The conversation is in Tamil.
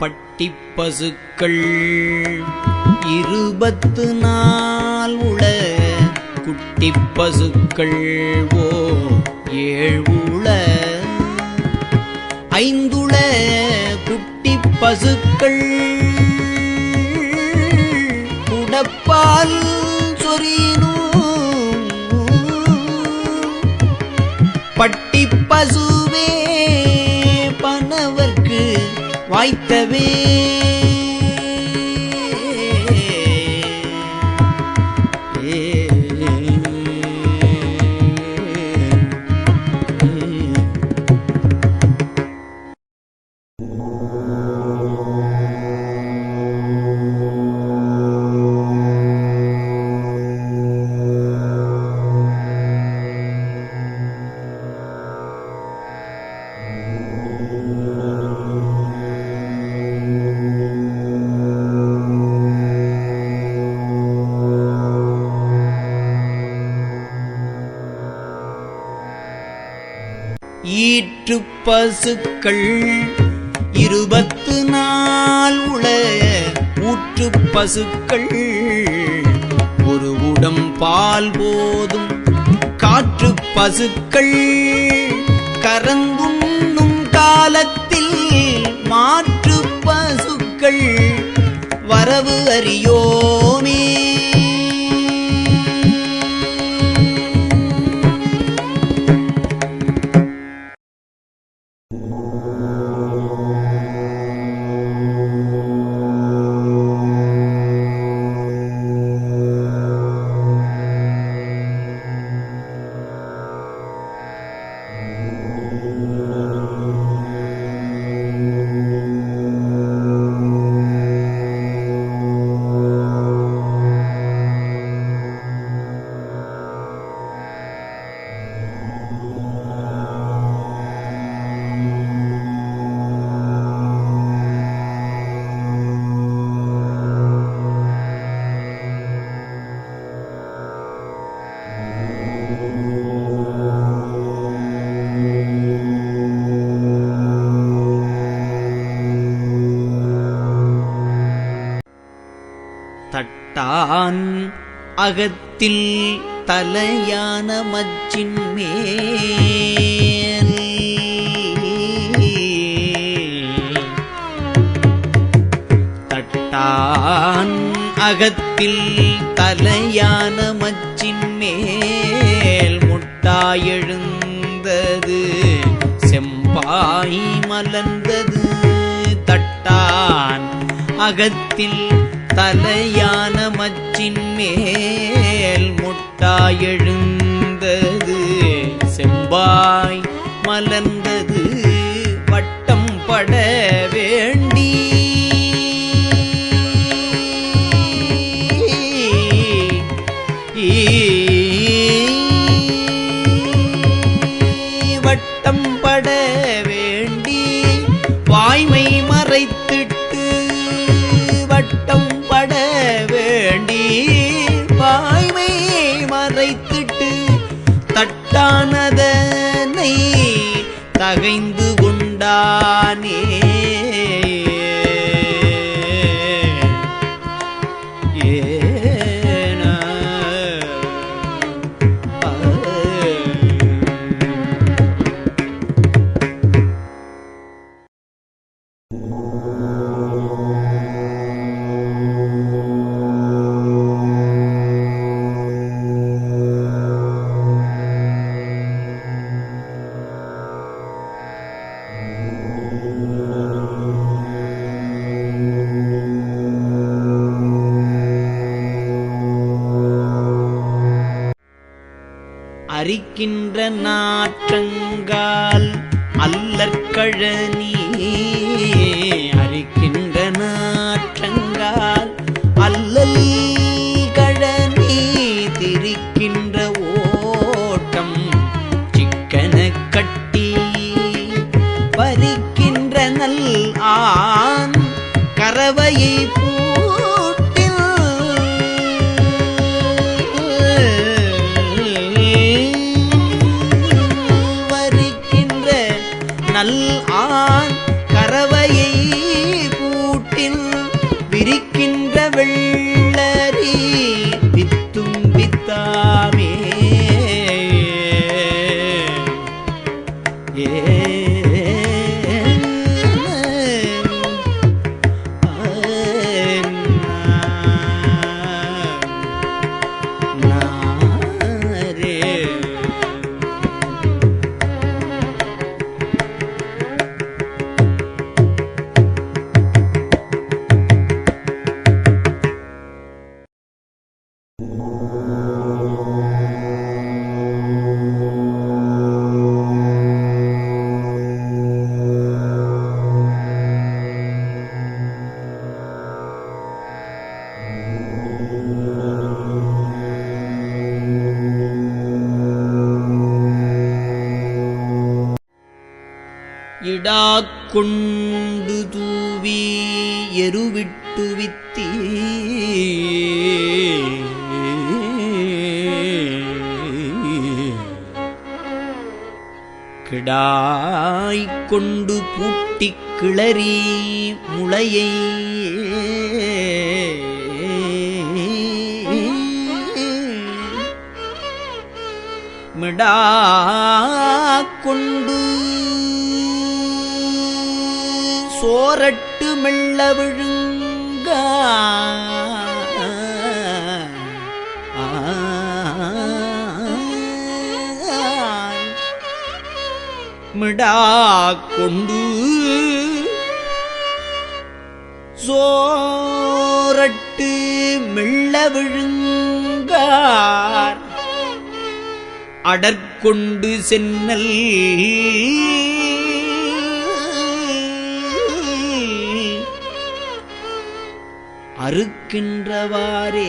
பட்டிப்பசுக்கள். இருபத்து நாள் உள குட்டிப்பசுக்கள். ஓ ஏழுள ஐந்துள குட்டிப்பசுக்கள். குடப்பால் சொரினும் பட்டிப் வாய்த்தவே பசுக்கள் இருபத்து நாள் உள ஊற்று பசுக்கள். ஒரு உடம் பால் போதும் காற்று பசுக்கள். கரங்குண்ணும் காலத்தில் மாற்று பசுக்கள். வரவு அறியோமே அகத்தில் தலையான மச்சின் மேல். தட்டான் அகத்தில் தலையான மச்சின் மேல். முட்டாயெழுந்தது செம்பாய் மலர்ந்தது. தட்டான் அகத்தில் தலையான மச்சின் மேல் முட்டாயெழுந்தது செம்பாய் மலர்ந்தது வட்டம் பட வேண்டி. வட்டம் பட வேண்டி. வாய்மை மறைத்திட்டு தகைந்து கொண்டானே. அரிக்கின்ற நாற்றங்கால் அல்லற்கழனி நல் இடாக்கொண்டு தூவி எருவிட்டு வித்தி. கிடாய்கொண்டு பூட்டி கிளறி முளையை. மிடா சோரட்டு மெல்ல விழுங்க. மிடா கொண்டு சோரட்டு மெல்ல விழுங்கார். அடற்கொண்டு சென்னல் அறுக்கின்றவாறே